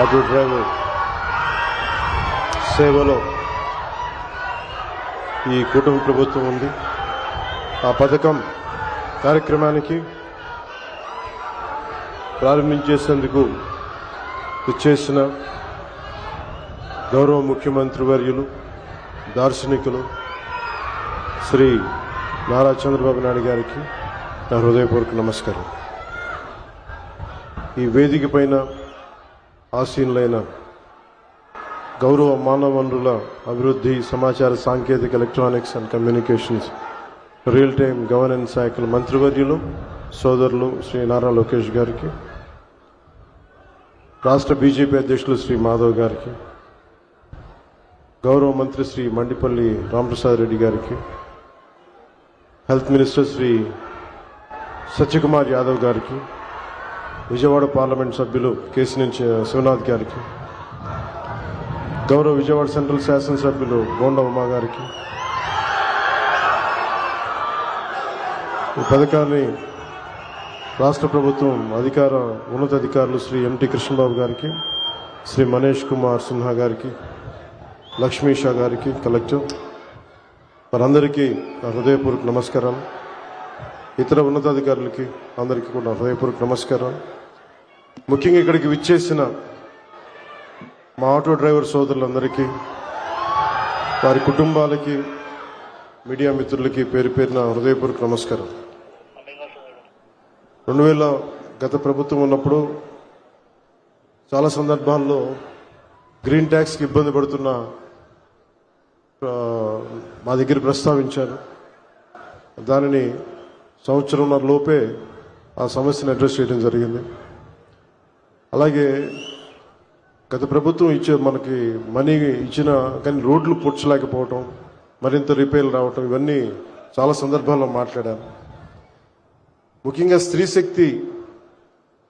Auto driver సేవలో ఈ కుటుంబ ప్రభుత్వం ఉంది. ఆ పథకం కార్యక్రమానికి ప్రారంభించేసేందుకు ఇచ్చేసిన గౌరవ ముఖ్యమంత్రి వర్యులు దార్శనికులు శ్రీ నారా చంద్రబాబు నాయుడు గారికి నా హృదయపూర్వక నమస్కారం. ఈ వేదిక పైన ఆసీనులైన గౌరవ మానవ వనరుల అభివృద్ధి సమాచార సాంకేతిక electronics and communications real time governance శాఖల మంత్రివర్యులు సోదరులు శ్రీ నారా లోకేష్ గారికి రాష్ట్ర బీజేపీ అధ్యక్షులు శ్రీ మాధవ్ గారికి గౌరవ మంత్రి శ్రీ మండిపల్లి రామప్రసాద్ రెడ్డి గారికి హెల్త్ మినిస్టర్ శ్రీ సత్యకుమార్ యాదవ్ గారికి విజయవాడ పార్లమెంట్ సభ్యులు కేసినేని శివనాథ్ గారికి గౌరవ విజయవాడ సెంట్రల్ శాసనసభ్యులు గోండ ఉమా గారికి ఈ పథకాన్ని రాష్ట్ర ప్రభుత్వం అధికార ఉన్నతాధికారులు శ్రీ ఎంటి కృష్ణబాబు గారికి శ్రీ మనీష్ కుమార్ సిన్హా గారికి లక్ష్మీ షా గారికి కలెక్టర్ వారందరికీ నా హృదయపూర్వక నమస్కారం ఇతర ఉన్నతాధికారులకి అందరికీ కూడా హృదయపూర్వక నమస్కారం ముఖ్యంగా ఇక్కడికి విచ్చేసిన మా ఆటో డ్రైవర్ సోదరులందరికీ వారి కుటుంబాలకి మీడియా మిత్రులకి పేరు పేరున హృదయపూర్వక నమస్కారం. రెండు వేల గత ప్రభుత్వం ఉన్నప్పుడు చాలా సందర్భాల్లో గ్రీన్ ట్యాక్స్కి ఇబ్బంది పడుతున్న మా దగ్గర ప్రస్తావించారు. దానిని సంవత్సరంన్నర లోపే ఆ సమస్యను అడ్రస్ చేయడం జరిగింది. అలాగే గత ప్రభుత్వం ఇచ్చే మనకి మనీ ఇచ్చిన కానీ రోడ్లు పొడ్చలేకపోవటం మరింత రిపేర్లు రావటం ఇవన్నీ చాలా సందర్భాల్లో మాట్లాడాను ముఖ్యంగా స్త్రీ శక్తి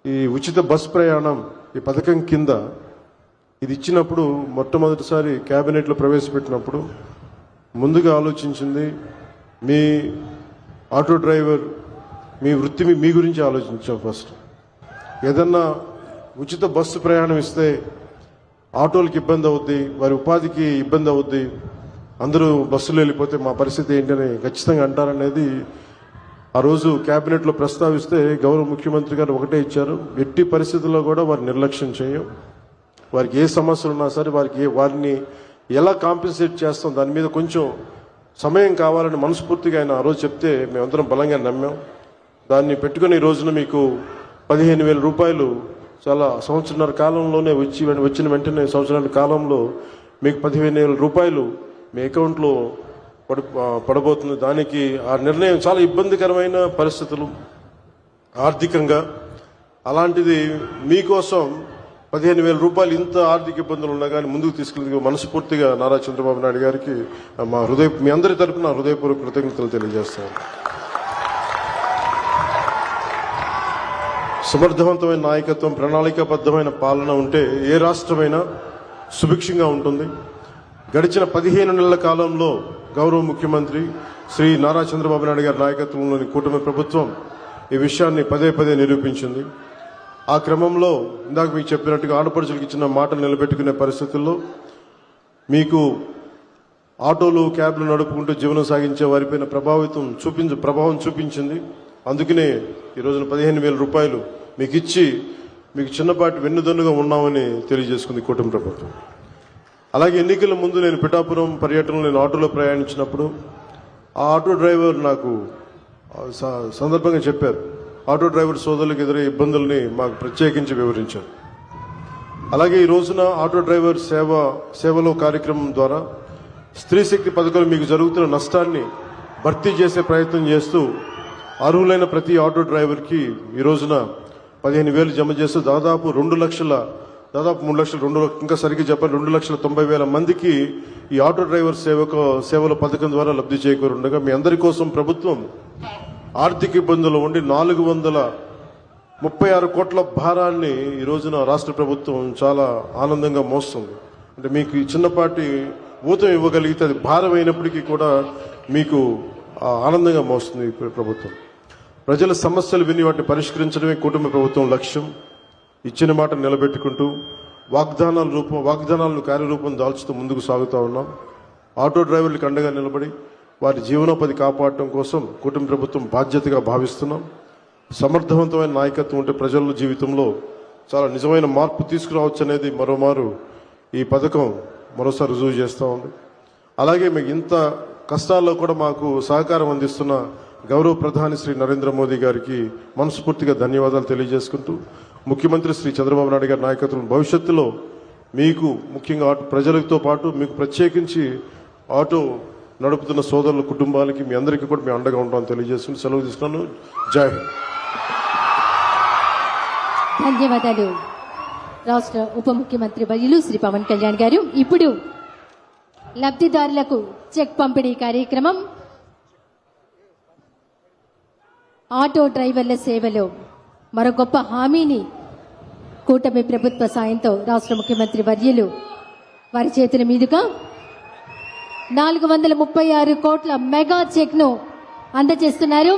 ఈ ఉచిత బస్ ప్రయాణం ఈ పథకం కింద ఇది ఇచ్చినప్పుడు మొట్టమొదటిసారి క్యాబినెట్లో ప్రవేశపెట్టినప్పుడు ముందుగా ఆలోచించింది మీ ఆటో డ్రైవర్ మీ వృత్తి మీ- మీ గురించి ఆలోచించాం ఫస్ట్. ఏదన్నా ఉచిత బస్సు ప్రయాణం ఇస్తే ఆటోలకు ఇబ్బంది అవుద్ది వారి ఉపాధికి ఇబ్బంది అవుద్ది అందరూ బస్సులో వెళ్ళిపోతే మా పరిస్థితి ఏంటని ఖచ్చితంగా అంటారనేది ఆ రోజు క్యాబినెట్లో ప్రస్తావిస్తే గౌరవ ముఖ్యమంత్రి గారు ఒకటే ఇచ్చారు. ఎట్టి పరిస్థితుల్లో కూడా వారు నిర్లక్ష్యం చేయం వారికి ఏ సమస్యలు ఉన్నా సరే వారికి ఏ వారిని ఎలా కాంపెన్సేట్ చేస్తాం దాని మీద కొంచెం సమయం కావాలని మనస్ఫూర్తిగా ఆయన ఆ రోజు చెప్తే మేమందరం బలంగా నమ్మాం. దాన్ని పెట్టుకుని ఈ రోజున మీకు పదిహేను వేల రూపాయలు చాలా సంవత్సరన్నర కాలంలోనే వచ్చి వచ్చిన వెంటనే సంవత్సరాల కాలంలో మీకు పదిహేను వేల రూపాయలు మీ అకౌంట్లో పడి పడబోతుంది. దానికి ఆ నిర్ణయం చాలా ఇబ్బందికరమైన పరిస్థితులు ఆర్థికంగా. అలాంటిది మీకోసం పదిహేను వేల రూపాయలు ఇంత ఆర్థిక ఇబ్బందులు ఉన్నా కానీ ముందుకు తీసుకెళ్ళి మనస్ఫూర్తిగా నారా చంద్రబాబు నాయుడు గారికి మా హృదయ మీ అందరి తరపున హృదయపూర్వక కృతజ్ఞతలు తెలియజేస్తాను. సమర్థవంతమైన నాయకత్వం ప్రణాళికాబద్ధమైన పాలన ఉంటే ఏ రాష్ట్రమైనా సుభిక్షంగా ఉంటుంది. గడిచిన పదిహేను నెలల కాలంలో గౌరవ ముఖ్యమంత్రి శ్రీ నారా చంద్రబాబు నాయుడు గారి నాయకత్వంలోని కూటమి ప్రభుత్వం ఈ విషయాన్ని పదే పదే నిరూపించింది. ఆ క్రమంలో ఇందాక మీకు చెప్పినట్టుగా ఆడపడుచులకు ఇచ్చిన మాటలు నిలబెట్టుకునే పరిస్థితుల్లో మీకు ఆటోలు క్యాబ్లు నడుపుకుంటూ జీవనం సాగించే వారిపైన ప్రభావితం చూపించ ప్రభావం చూపించింది. అందుకనే ఈ రోజున పదిహేను వేల రూపాయలు మీకు ఇచ్చి మీకు చిన్నపాటి వెన్నుదన్నుగా ఉన్నామని తెలియజేసుకుంది కూటమి ప్రభుత్వం. అలాగే ఎన్నికల ముందు నేను పిఠాపురం పర్యటనలో నేను ఆటోలో ప్రయాణించినప్పుడు ఆ ఆటో డ్రైవర్ నాకు స- సందర్భంగా చెప్పారు. ఆటో డ్రైవర్ సోదరులకు ఎదురే ఇబ్బందుల్ని మాకు ప్రత్యేకించి వివరించారు. అలాగే ఈ రోజున ఆటో డ్రైవర్ సేవ సేవలో కార్యక్రమం ద్వారా స్త్రీ శక్తి పథకాలు మీకు జరుగుతున్న నష్టాన్ని భర్తీ చేసే ప్రయత్నం చేస్తూ అర్హులైన ప్రతి ఆటో డ్రైవర్కి ఈ రోజున పదిహేను వేలు జమ చేస్తూ దాదాపు రెండు లక్షల దాదాపు మూడు లక్షలు రెండు ఇంకా సరిగ్గా చెప్పాలి రెండు లక్షల తొంభై వేల మందికి ఈ ఆటో డ్రైవర్ సేవకు సేవల పథకం ద్వారా లబ్ధి చేకూరుండగా మీ అందరి కోసం ప్రభుత్వం ఆర్థిక ఇబ్బందులు ఉండి నాలుగు వందల ముప్పై ఆరు కోట్ల భారాన్ని ఈ రోజున రాష్ట్ర ప్రభుత్వం చాలా ఆనందంగా మోస్తుంది. అంటే మీకు చిన్నపాటి ఊతం ఇవ్వగలిగితే అది భారం అయినప్పటికీ కూడా మీకు ఆనందంగా మోస్తుంది ఈ ప్రభుత్వం. ప్రజల సమస్యలు విని వాటిని పరిష్కరించడమే కుటుంబ ప్రభుత్వం లక్ష్యం. ఇచ్చిన మాట నిలబెట్టుకుంటూ వాగ్దానాల రూపం వాగ్దానాలను కార్యరూపం దాల్చుతూ ముందుకు సాగుతూ ఉన్నాం. ఆటో డ్రైవర్లకు అండగా నిలబడి వారి జీవనోపాధి కాపాడటం కోసం కుటుంబ ప్రభుత్వం బాధ్యతగా భావిస్తున్నాం. సమర్థవంతమైన నాయకత్వం ఉంటే ప్రజల జీవితంలో చాలా నిజమైన మార్పు తీసుకురావచ్చు అనేది మరోమారు ఈ పథకం మరోసారి రుజువు చేస్తూ ఉంది. అలాగే మీకు ఇంత కష్టాల్లో కూడా మాకు సహకారం అందిస్తున్న గౌరవ ప్రధాని శ్రీ నరేంద్ర మోదీ గారికి మనస్ఫూర్తిగా ధన్యవాదాలు తెలియజేసుకుంటూ ముఖ్యమంత్రి శ్రీ చంద్రబాబు నాయుడు గారి నాయకత్వం భవిష్యత్తులో మీకు ముఖ్యంగా ఆటో ప్రజలతో పాటు మీకు ప్రత్యేకించి ఆటో నడుపుతున్న సోదరుల కుటుంబాలకి మీ అందరికీ కూడా మేము అండగా ఉంటామని తెలియజేసుకుని సెలవు తీసుకున్నాను. జై హింద్. ధన్యవాదాలు. రాష్ట్ర ఉప ముఖ్యమంత్రి బదిలు శ్రీ పవన్ కళ్యాణ్ గారు. ఇప్పుడు లబ్ధిదారులకు చెక్ పంపిణీ కార్యక్రమం. ఆటో డ్రైవర్ల సేవలో మరో గొప్ప హామీని కూటమి ప్రభుత్వ సాయంతో రాష్ట్ర ముఖ్యమంత్రి వర్యులు వారి చేతుల మీదుగా నాలుగు వందల ముప్పై ఆరు కోట్ల మెగా చెక్ను అందజేస్తున్నారు.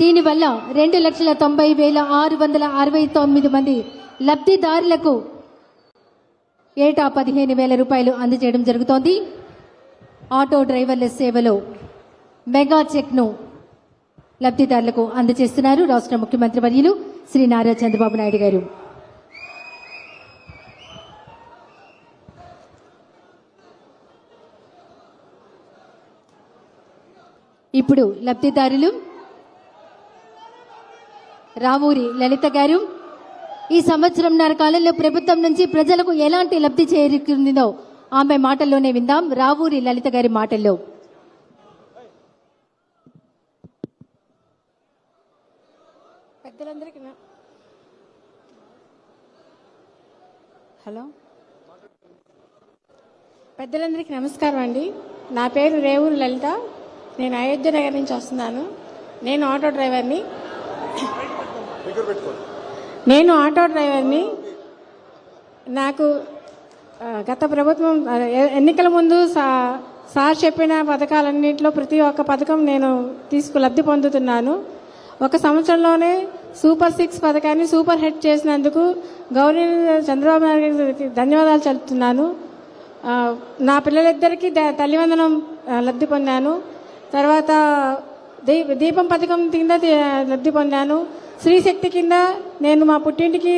దీనివల్ల రెండు లక్షల తొంభై వేల ఆరు వందల అరవై తొమ్మిది మంది లబ్ధిదారులకు ఏటా పదిహేను వేల రూపాయలు అందజేయడం జరుగుతోంది. ఆటో డ్రైవర్ల సేవలో మెగా చెక్ను లబ్ధిదారులకు అందజేస్తున్నారు రాష్ట్ర ముఖ్యమంత్రి వర్యులు శ్రీ నారా చంద్రబాబు నాయుడు గారు. ఇప్పుడు లబ్ధిదారులు రావూరి లలిత గారు ఈ సంవత్సరంన్నర కాలంలో ప్రభుత్వం నుంచి ప్రజలకు ఎలాంటి లబ్ధి చేరుకుందో ఆమె మాటల్లోనే విందాం. రావూరి లలిత గారి మాటల్లో. పెద్దలందరికీ నా- హలో. పెద్దలందరికీ నమస్కారం అండి. నా పేరు రేవూరు లలిత. నేను అయోధ్య నగర్ నుంచి వస్తున్నాను. నేను ఆటో డ్రైవర్ని. నేను ఆటో డ్రైవర్ని. నాకు గత ప్రభుత్వం ఎన్నికల ముందు సా సార్ చెప్పిన పథకాలన్నింటిలో ప్రతి ఒక్క పథకం నేను తీసుకు లబ్ధి పొందుతున్నాను. ఒక సంవత్సరంలోనే సూపర్ సిక్స్ పథకాన్ని సూపర్ హిట్ చేసినందుకు గౌరీ చంద్రబాబు నాయుడు గారికి ధన్యవాదాలు చెబుతున్నాను నా పిల్లలిద్దరికీ తల్లివందనం లబ్ధి పొందాను. తర్వాత దీ దీపం పథకం కింద లబ్ధి పొందాను. స్త్రీశక్తి కింద నేను మా పుట్టింటికి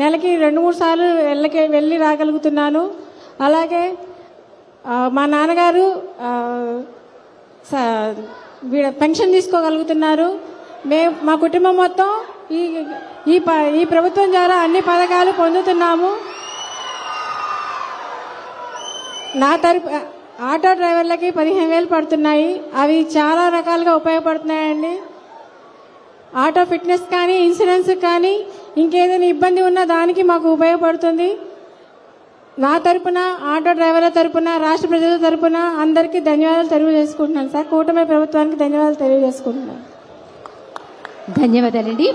నెలకి రెండు మూడు సార్లు వెళ్ళకి వెళ్ళి రాగలుగుతున్నాను. అలాగే మా నాన్నగారు పెన్షన్ తీసుకోగలుగుతున్నారు. మే మా కుటుంబం మొత్తం ఈ ఈ ప- ఈ ప్రభుత్వం ద్వారా అన్ని పథకాలు పొందుతున్నాము. నా తరపు ఆటో డ్రైవర్లకి పదిహేను వేలు పడుతున్నాయి. అవి చాలా రకాలుగా ఉపయోగపడుతున్నాయండి. ఆటో ఫిట్నెస్ కానీ ఇన్సూరెన్స్ కానీ ఇంకేదైనా ఇబ్బంది ఉన్నా దానికి మాకు ఉపయోగపడుతుంది. నా తరపున ఆటో డ్రైవర్ల తరపున రాష్ట్ర ప్రజల తరపున అందరికీ ధన్యవాదాలు తెలియజేసుకుంటున్నాను సార్. కూటమి ప్రభుత్వానికి ధన్యవాదాలు తెలియజేసుకుంటున్నాను. ధన్యవాదాలండి.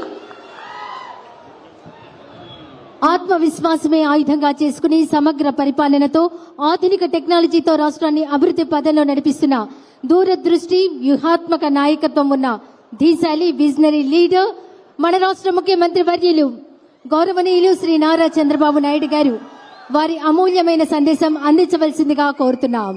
ఆత్మవిశ్వాసమే ఆయుధంగా చేసుకుని సమగ్ర పరిపాలనతో ఆధునిక టెక్నాలజీతో రాష్ట్రాన్ని అభివృద్ధి పదంలో నడిపిస్తున్న దూరదృష్టి వ్యూహాత్మక నాయకత్వం ఉన్న ధీశాలి విజనరీ లీడర్ మన రాష్ట్ర ముఖ్యమంత్రి వర్యులు గౌరవనీయులు శ్రీ నారా చంద్రబాబు నాయుడు గారు వారి అమూల్యమైన సందేశం అందించవలసిందిగా కోరుతున్నాం.